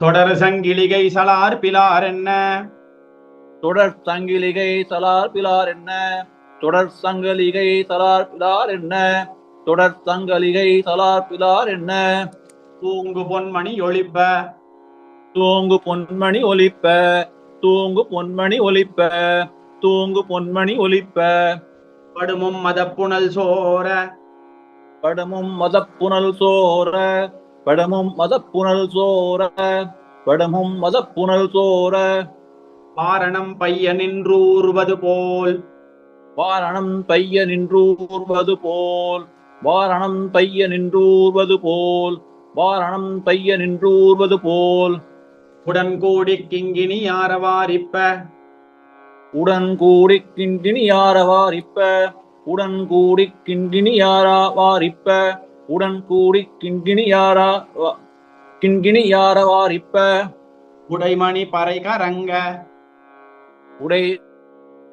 தொடர் சங்கிலிகை சலார் பிலார் என்ன? தொடர் சங்கிலிகை சலார் பிலார் என்ன? தொடர் சங்கலிகை சலார் பிலார் என்ன? தொடர் சங்கலிகை சலார் பிலார் என்ன? தூங்கு பொன்மணி ஒளிப்ப தூங்கு பொன்மணி ஒலிப்ப தூங்கு பொன்மணி ஒலிப்ப தூங்கு பொன்மணி ஒலிப்ப படுமும் மதப்புணல் சோர. படமும் மதப்புணல் சோர. படமும் மதப்புணல் சோர படமும் மதப்புணல் சோர. வாரணம் பைய நின்றூர்வது போல். வாரணம் பைய நின்றூர்வது போல். வாரணம் பைய நின்றூர்வது போல். வாரணம் பைய நின்றூர்வது போல். உடன் கூடி கிங்கினி யாரவாரிப்ப? உடன் கூடி கிண்டினி யாரவாரிப்ப? உடன் கூடி கிண்டினி யாராவாரிப்ப? உடன் கூடி கிண்டினி யாரா வா- கிண்கிணி யாரவாரிப்ப உடைமணி பறை கரங்க. உடை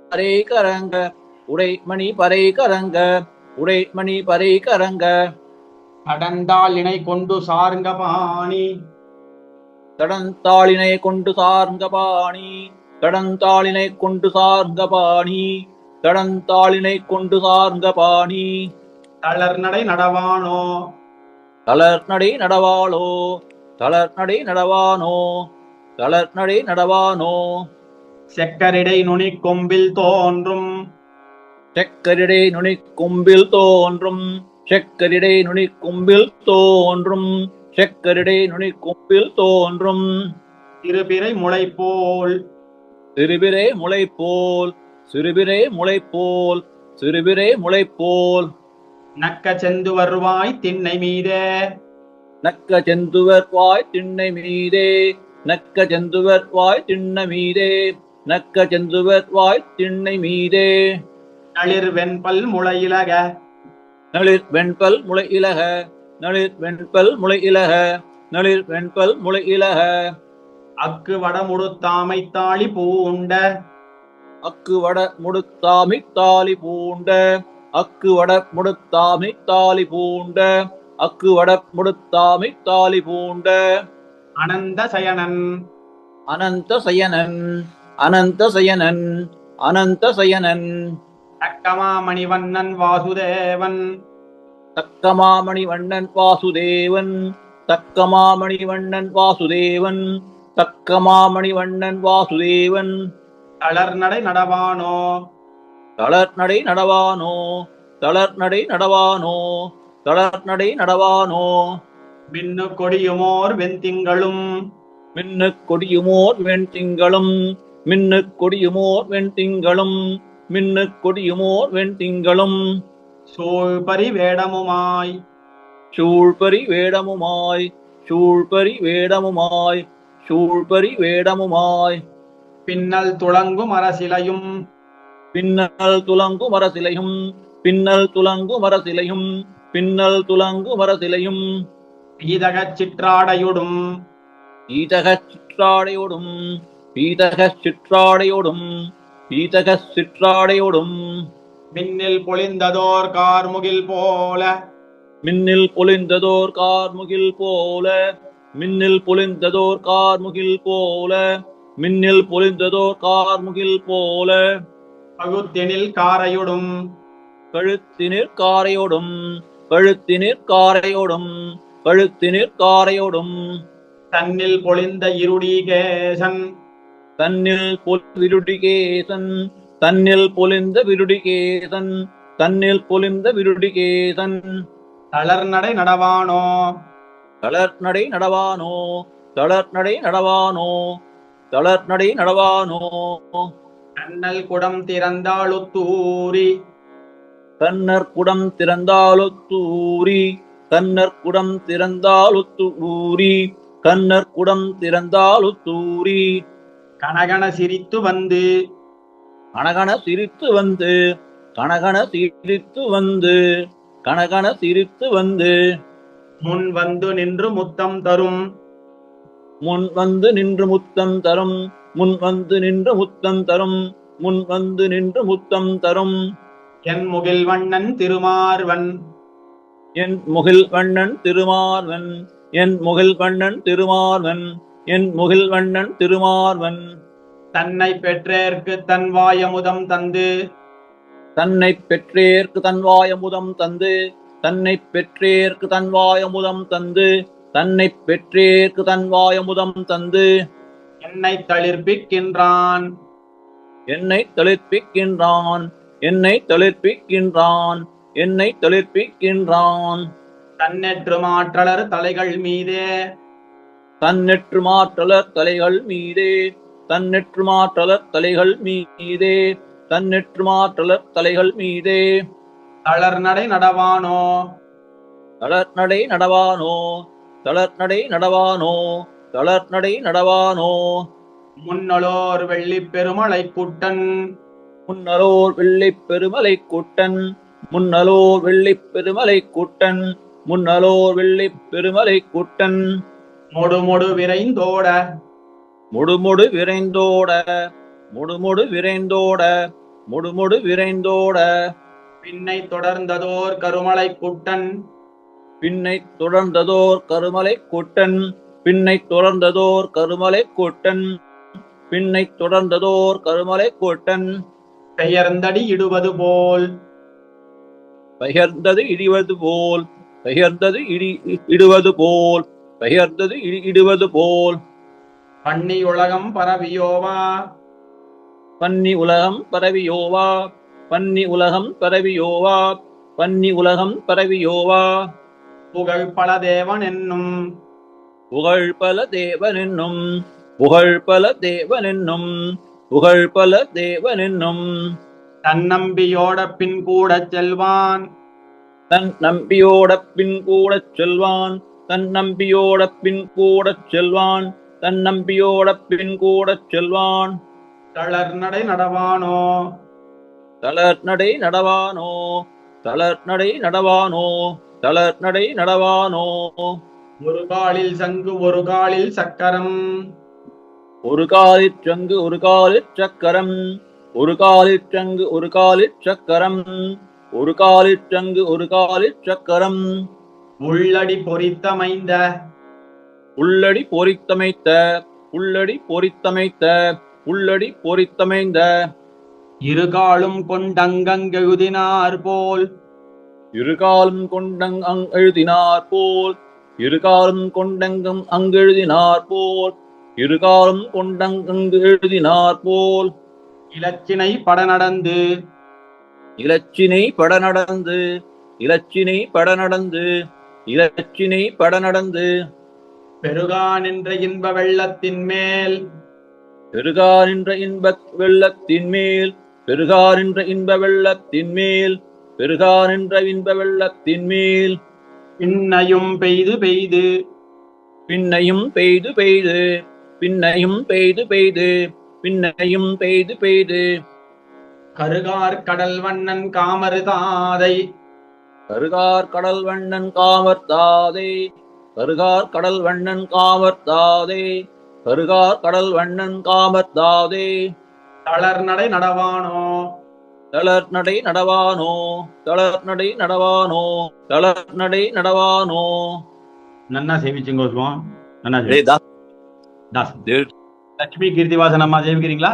பறை கரங்க. உடை மணி பறை கரங்க. உடை மணி பறை கரங்க. கடந்தால் இணை கொண்டு சார்ங்க பாணி. கடந்தாளினை கொண்டு சார்ந்த பாணி. கடந்தாளினை கொண்டு சார்ந்த பாணி. கடந்தாளினை கொண்டு சார்ந்த பாணி. தளர் நடை நடவானோ? தளர் நடை நடவாளோ? தளர் நடை நடவானோ? தளர் நடை நடவானோ? செக்கரிடை நுனி கொம்பில் தோன்றும். செக்கரிடை நுனி கொம்பில் தோன்றும். செக்கரிடை நுனி கொம்பில் தோன்றும். செக்கரிடை நுனி கொம்பில் தோன்றும். திருபிறை முளை போல் சிறுபிரே முளை போல் சிறுபிரே முளை போல் சிறுபிரே முளை போல் நக்க செந்து வருவாய் திண்ணை மீதே நக்க செந்துவர் வாய் திண்ணை மீதே நக்க செந்துவர் வாய் திண்ண மீதே நக்க செந்துவர் வாய் திண்ணை மீதே நளிர் வெண்பல் முளையிலக. நளிர் வெண்பல் முளை இலக நளிர் வெண்பல் முளை இலக நளிர் வெண்பல் முளை இலக அக்கு வடமுடுத்தாமை தாளி பூண்ட அக்கு வட முடுத்தாமி தாலி பூண்ட அக்கு வட முடுத்தாமி தாலி பூண்ட அக்கு வட முடுத்தாமி தாலி பூண்ட. அனந்த சயனன். அனந்த சயனன் அனந்த சயனன் அனந்த சயனன். தக்கமாமணிவண்ணன் வாசுதேவன். தக்கமாமணி வண்ணன் வாசுதேவன் தக்கமாமணி வண்ணன் வாசுதேவன் தக்கமாமணி வண்ணன் வாசுதேவன். தளர் நடை நடவானோ? தளர் நடை நடவானோ தளர் நடை நடவானோ தளர் நடை நடவானோ. மின்னு கொடியுமோர் வெண்திங்களும். மின்னு கொடியுமோர் வெண்திங்களும் மின்னு கொடியுமோர் வெண்திங்களும் மின்னு கொடியுமோர் வெண்திங்களும். சூழ்பரி வேடமுமாய். சூழ்பரி வேடமுமாய் சூழ்பரி வேடமுமாய் சூழ்பரி வேடமுமாய். பின்னல் துளங்கும் அரசிலையும். பின்னல் துலங்கு மரசிலையும் பின்னல் துலங்கு மரசிலையும் பின்னல் துலங்கு மரசிலையும் பீதகச் சிற்றாடையுடும். பீதகச் சிற்றாடையோடும் பீதகச் சிற்றாடையோடும் பீதகச் சிற்றாடையோடும். மின்னில் பொழிந்ததோர் கார்முகில் போல. மின்னில் பொலிந்ததோர் கார்முகில் போல. மின்னில் பொலிந்ததோர் கார்முகில் போல. மின்னில் பொலிந்ததோர் கார்முகில் போல. பகுத்தெனில் காரையுடும். கழுத்தினிற் காரையோடும் கழுத்தினிற் காரையோடும் கழுத்தினிற் காரையோடும். தன்னில் பொழிந்த இருடிகேசன். தன்னில் விருடிகேசன் தன்னில் பொலிந்த விருடிகேசன் தன்னில் பொலிந்த விருடிகேசன். தளர் நடை நடவானோ? தளர் நடை நடவானோ? தளர் நடை நடவானோ? தளர் நடை நடவானோ? கண்ணல் குடம் திறந்தாளுத்தூரி கண்ணர் குடம் திறந்தாலொத்தூரி. கண்ணர் குடம் திறந்தாலொத்தூரி. கண்ணர் குடம் திறந்தாலொத்தூரி. கனகன சிரித்து வந்து. கனகன சிரித்து வந்து. கனகன சிரித்து வந்து. கனகன சிரித்து வந்து. முன் வந்து நின்று முத்தம் தரும். முன் வந்து நின்று முத்தம் தரும். முன் வந்து நின்று முத்தம் தரும் முன் வந்து நின்று முத்தம் தரும். என் முகில் வண்ணன் திருமார்வன். என் முகில் வண்ணன் திருமார்வன் என் முகில் வண்ணன் திருமார்வன் என் முகில்வண்ணன் திருமார்வன். தன்னை பெற்றேற்கு தன் வாயமுதம் தந்து. தன்னை பெற்றேற்கு தன்வாயமுதம் தந்து தன்னை பெற்றேற்கு தன்வாயமுதம் தந்து தன்னை பெற்றேற்கு தன்வாயமுதம் தந்து. என்னை தளிர்ப்பிக்கின்றான். என்னை தளிர்ப்பிக்கின்றான். என்னை தளிர்ப்பிக்கின்றான். என்னை தளிர்ப்பிக்கின்றான். தன்னெற்று மாற்றலர் தலைகள் மீதே. தன்னெற்று மாற்றலர் தலைகள் மீதே. தன்னெற்று மாற்றலர் தலைகள் மீதே. தன்னெற்று மாற்றலர் தலைகள் மீதே. தளர் நடை நடவானோ? தளர் நடை நடவானோ? தளர் நடை நடவானோ? தளர் நடை நடவானோ? முன்னலோர் வெள்ளி பெருமலை குட்டன். முன்னலோர் வெள்ளிப் பெருமலை கூட்டன். முன்னலோர் வெள்ளிப் பெருமலை கூட்டன். முன்னலோர் வெள்ளிப் பெருமலை கூட்டன். மொடுமொடு விரைந்தோட. முடுமுடு விரைந்தோட. முடுமுடு விரைந்தோட. முடுமுடு விரைந்தோட. பின்னை தொடர்ந்ததோர் கருமலை குட்டன். பின்னை தொடர்ந்ததோர் கருமலை கூட்டன். பின்னை தொடர்ந்ததோர் கருமலை கூட்டன். பின்னை தொடர்ந்ததோர் கருமலை கூட்டன். பெயர்ந்தடி இடுவது போல். பெயர்ந்தது இடிவது போல். பெயர்ந்தது இடி இடுவது போல். பெயர்ந்தது இடி இடுவது போல். பண்ணி உலகம் பரவியோவா? பன்னி உலகம் பரவியோவா? பன்னி உலகம் பரவியோவா? பன்னி உலகம் பரவியோவா? புகழ் பல தேவன் என்னும். புகழ் பல தேவன் என்னும் புகழ் பல தேவன் என்னும் புகழ் பல தேவன் என்னும் தன்னம்பியோட பின் கூடச் செல்வான். தன் நம்பியோட பின் கூடச் செல்வான். தன் நம்பியோட பின் கூடச் செல்வான். தன் நம்பியோட பின் கூடச் செல்வான். தளர் நடை நடவானோ? தளர் நடை நடவானோ? தளர் நடை நடவானோ? தளர் நடை நடவானோ? ஒரு காலில் சங்கு ஒரு காலில் சக்கரம். ஒரு காலிற் சங்கு ஒரு காலிற் சக்கரம். ஒரு காலிற் சங்கு ஒரு காலிற் சக்கரம். ஒரு காலிற் சங்கு ஒரு காலிற் சக்கரம். உள்ளடி பொறித்தமைந்த. உள்ளடி பொறித்தமைத்த. உள்ளடி பொறித்தமைத்த. உள்ளடி பொறித்தமைந்த. இருகாலும் கொண்டங்கெழுதினார் போல். இருகாலும் கொண்டங் அங் எழுதினார் போல். இருகாலும் கொண்டங்கம் அங்கெழுதினார் போல். இருகாலும் கொண்டங் அங்கு எழுதினார் போல். இலச்சினை பட நடந்து இலச்சினை பட நடந்து இலச்சினை பட நடந்து இலச்சினை பட நடந்து பெருகா நின்ற இன்ப வெள்ளத்தின் மேல். பெருகா நின்ற இன்ப வெள்ளத்தின் மேல். பெருகா நின்ற இன்ப வெள்ளத்தின் மேல். பெருகா நின்ற இன்ப வெள்ளத்தின் மேல். பின்னையும் பெய்து பெய்து. பின்னையும் பெய்து பெய்து. பின்னையும் பெய்து பெய்து. பின்னையும் பெய்து பெய்து. கருகார் கடல் வண்ணன் காமருதாதை கருகார் கடல் வண்ணன் காமர்த்தாதே கருகார் கடல் வண்ணன் காமர்த்தாதே கருகார் கடல் வண்ணன் காமர்த்தாதே தளர் நடை நடவானோ? தளர் நடை நடவானோ தளர் நடை நடவானோ தளர் நடை நடவானோ. நன்னா சேவிச்சுங்க சுவாமி நன்னா தாஸ், லட்சுமி கீர்த்திவாசன் அம்மா சேவிக்கிறீங்களா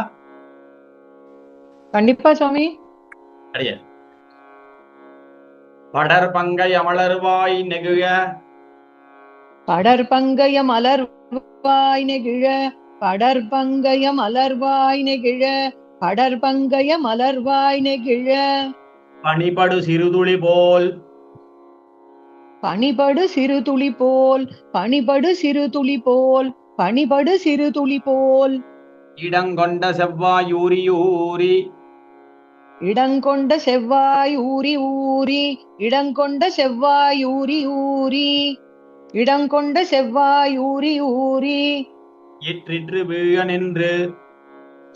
கண்டிப்பா சுவாமி. அடைய. படர் பங்கை அமலர்வாய் நெகுக படர் பங்கய மலர்வாய் நெகிழ. படர் பங்கய மலர்வாய் நெகிழ. படர் பங்கய மலர்வாய் நெகிழ. பனிபடு சிறுதுளி போல். பனிபடு சிறு துளி போல். பனிபடு சிறு துளி போல். பனிபடு சிறு துளி போல். இடங்கொண்ட செவ்வாயூரியூரி இடங்கொண்ட செவ்வாய் ஊரி ஊரி இடங்கொண்ட செவ்வாய் ஊரி ஊரி இடங்கொண்ட செவ்வாய் ஊரி ஊரி இற்றிற்று வீழ நின்று.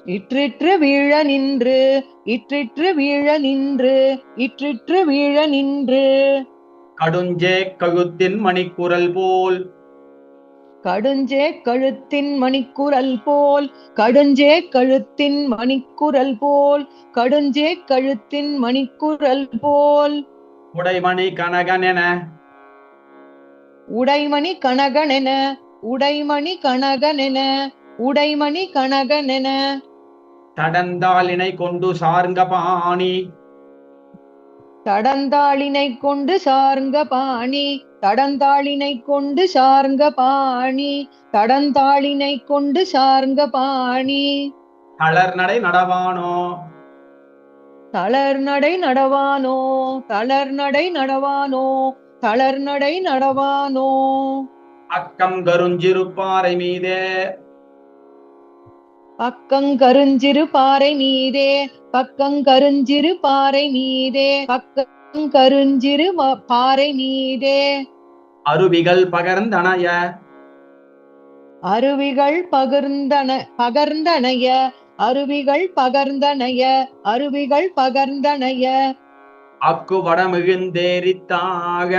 இற்றிற்று வீழ நின்று இற்றிற்று வீழ நின்று இற்றிற்று வீழ நின்று. கடுஞ்சே கழுத்தின் மணிக்குரல் போல். கடுஞ்சே கழுத்தின் மணிக்குரல் போல் கடுஞ்சே கழுத்தின் மணிக்குரல் போல் கடுஞ்சே கழுத்தின் மணிக்குரல் போல். உடைமணி கனகனென உடைமணி கனகனென உடைமணி கனகனென உடைமணி கனகனென தடந்தாளினை கொண்டு சார்ங்க பாணி. தடந்தாளினை கொண்டு சார்ங்க பாணி. தடந்தாளினை கொண்டு சார்ங்க பாணி. தடந்தாளினை கொண்டு சார்ங்க பாணி. தளர் நடை நடவானோ? தளர் நடை நடவானோ? தளர் நடை நடவானோ? தளர் நடை நடவானோ? அக்கம் கருஞ்சிருப்பாறை மீதே. பக்கங்கருஞ்சிறு பாறை மீதே பக்கங்கருஞ்சிறு பாறை மீதே பக்கங்கருஞ்சிறு பாறை மீதே. அருவிகள் பகர்ந்தனைய. அருவிகள் பகிர்ந்தன பகர்ந்தனைய. அருவிகள் பகர்ந்தனைய அருவிகள் பகர்ந்தனைய. அக்கு வடமிகுந்தேரித்தாக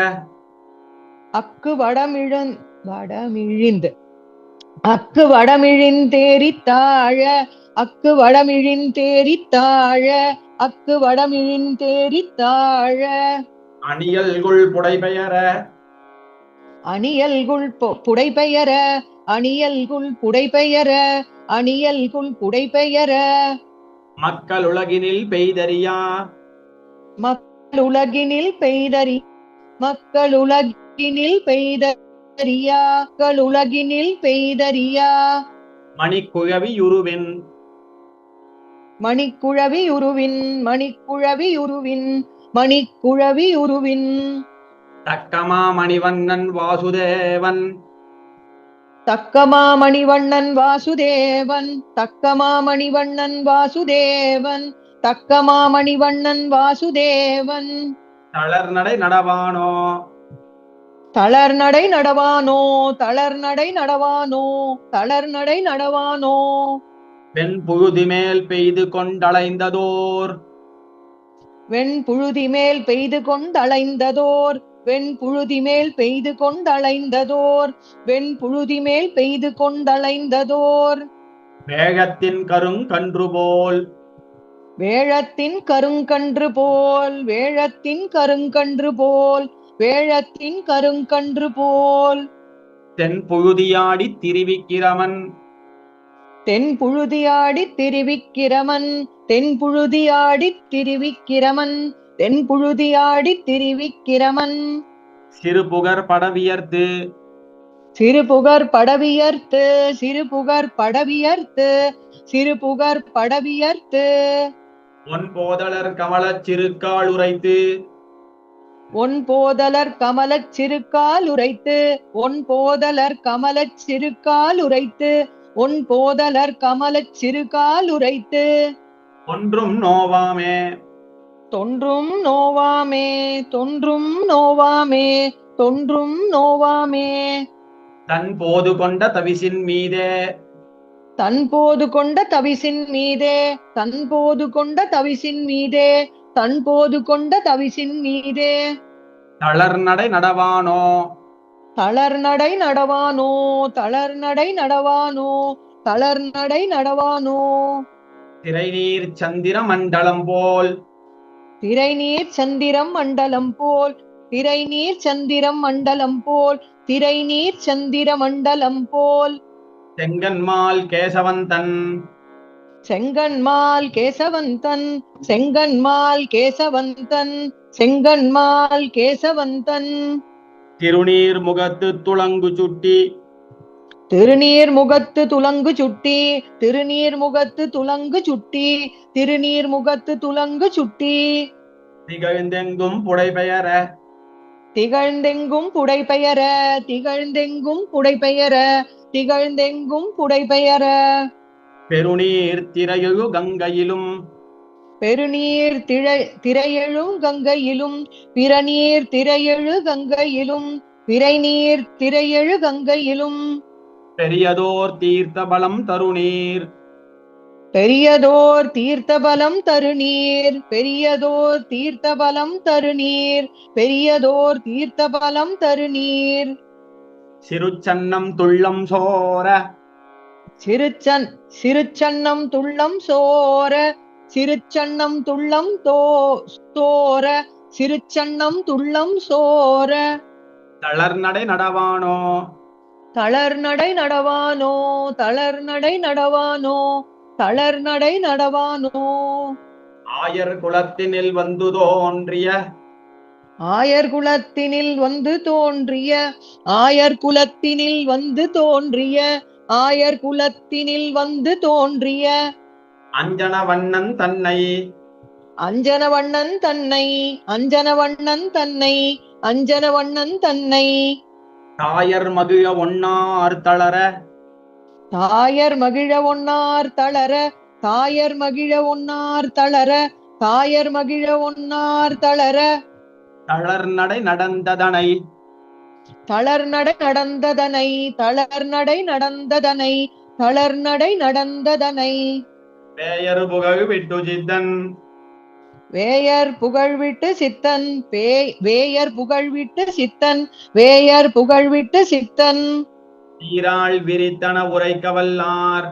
அக்கு வடமிழந் வடமிழிந்து. அக்கு வடமிழிந்தேரித்தாழ அக்கு வடமிழிந்தேரித்தாழ அக்கு வடமிழிந்தேரித்தாழ அணியல்குள் புடைபெயர. அணியல்குள் புடைபெயர. அணியல்குள் புடைபெயர. அணியல்குள் புடைபெயர. மக்கள் உலகினில் பெய்தறியா. மக்கள் உலகினில் பெய்தறி மக்கள் உலகினில் பெய்தறியா மக்கள் உலகினில் பெய்தறியா? மணிக்குழவி உருவின் மணிக்குழவி உருவின் மணிக்குழவி உருவின் மணிக்குழவி உருவின் தக்கமா மணிவண்ணன் வாசுதேவன். தக்கமா மணிவண்ணன் வாசுதேவன் தக்கமா மணிவண்ணன் வாசுதேவன் தக்கமா மணிவண்ணன் வாசுதேவன். தளர் நடை நடவானோ? தளர் நடை நடவானோ தளர் நடை நடவானோ தளர் நடை நடவானோ. வெண் புழுதி மேல் பெய்து கொண்டளைந்ததோர் வெண் புழுதி மேல் பெய்து கொண்டளைந்ததோர் வெண் புழுதி மேல் பெய்து கொண்டளைந்ததோர் வெண் புழுதி மேல் பெய்து கொண்டளைந்ததோர் வேகத்தின் கருங்கன்று போல். வேழத்தின் கருங்கன்று போல். வேழத்தின் கருங்கன்று போல். வேழத்தின் கருங்கன்று போல். தென் புழுதியாடி திரிவிக்கிறவன் தென் புழுதியாடி திரிவிக்கிறமன் தென் புழுதியாடி திரிவிக்கிறமன் தென் புழுதியாடி திரிவிக்கிறமன் சிறுபுகர் படவியர்த்து. சிறுபுகர் படவியர்த்து. சிறுபுகர் படவியர்த்து. சிறுபுகர் படவியர்த்து. ஒன் போதலர் கமலச் சிறுக்கால் உரைத்து. ஒன் போதலர் கமலச் சிறுகால் உரைத்து ஒன் போதலர் கமலச் சிறுகால் உரைத்து ஒன் போதலர் கமலச் சிறுகால் உரைத்து. ஒன்றும் நோவாமே. தொன்றும் நோவாமே தொன்றும் நோவாமே தொன்றும் நோவாமே. தன் போது கொண்ட தவிசின் மீதே. தன்போது கொண்ட தவிசின் மீதே தன்போது கொண்ட தவிசின் மீதே தன்போது கொண்ட தவிசின் மீதே. தளர் நடை நடவானோ? தளர் நடை நடவானோ? தளர் நடை நடவானோ? தளர் நடை நடவானோ? திரைநீர் சந்திர மண்டலம் போல். திரைநீர் சந்திரம் மண்டலம் போல். திரைநீர் சந்திரம் மண்டலம் போல். திரைநீர் சந்திர மண்டலம் போல். செங்கன்மால் கேசவந்தன். செங்கன்மால் கேசவந்தன் செங்கன்மால் கேசவந்தன் செங்கன்மால் கேசவந்தன். திருநீர் முகத்து துளங்கு சுட்டி. திருநீர் முகத்து துலங்கு சுட்டி திருநீர் முகத்து துலங்கு சுட்டி திருநீர் முகத்து துலங்கு சுட்டி. திகழ்ந்தெங்கும் புடைபெயர. திகழ்ந்தெங்கும் புடைபெயர திகழ்ந்தெங்கும் புடைபெயர திகழ்ந்தெங்கும் புடைபெயர. பெருநீர் திரையு கங்கையிலும். பெருநீர் திரை திரையெழும் கங்கையிலும் பிறநீர் திரையெழு கங்கையிலும் பிறைநீர் திரையெழு கங்கையிலும். பெரியதோர் தீர்த்த பலம் தருநீர். பெரியதோர் தீர்த்தபலம் தருநீர் பெரியதோர் தீர்த்தபலம் தருநீர் பெரியதோர் தீர்த்தபலம் தருநீர். சிறுச்சன்னம் துள்ளம் சோர சிறுச்சன் சிறுச்சன்னம் துள்ளம் சோர சிறுச்சன்னம் துள்ளம் தோ சோர சிறுச்சன்னம் துள்ளம் சோர. தளர் நடை நடவானோ? தளர் நடை நடவானோ? தளர் நடை நடவானோ? தளர் நடை நடவானோ? ஆயர் குலத்தினில் வந்து தோன்றிய. ஆயர் குலத்தினில் வந்து தோன்றிய. ஆயர் குலத்தினில் வந்து தோன்றிய. ஆயர் குலத்தினில் வந்து தோன்றிய அஞ்சன வண்ணன் தன்னை. அஞ்சனவண்ணன் தன்னை அஞ்சனவண்ணன் தன்னை அஞ்சனவண்ணன் தன்னை. தாயர் மகிழ ஒன்னார் தளர. தாயர் மகிழ ஒன்னார் தளர தாயர் மகிழ ஒன்னார் தளர தாயர் மகிழ ஒன்னார் தளர. தளர் நடை நடந்ததனை. தளர் நடை நடந்ததனை தளர் நடை நடந்ததனை தளர் நடை நடந்ததனை. பேயர் புகழ் விட்டு சித்தன். வேயர் புகழ்விட்டு சித்தன் வேயர் புகழ்விட்டு சித்தன் வேயர் புகழ்விட்டு சித்தன். சீராள் விரித்தன உரைக்க வல்லார்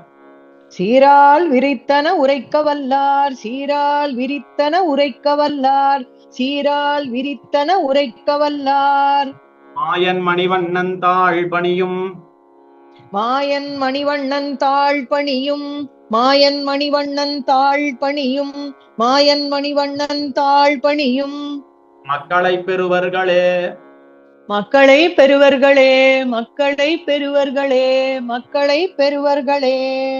சீரால் விரித்தன உரைக்க வல்லார் சீரால் விரித்தன உரைக்க வல்லார் சீரால் விரித்தன உரைக்க வல்லார் மாயன் மணிவண்ணன் தாழ் பணியும். மாயன் மணிவண்ணன் தாழ் பணியும். மாயன் மணிவண்ணன் தாழ் பணியும். மாயன் மணிவண்ணன் தாழ் பணியும். மக்களை பெறுவர்களே. மக்களை பெறுவர்களே. மக்களை பெறுவர்களே. மக்களை பெறுவர்களே.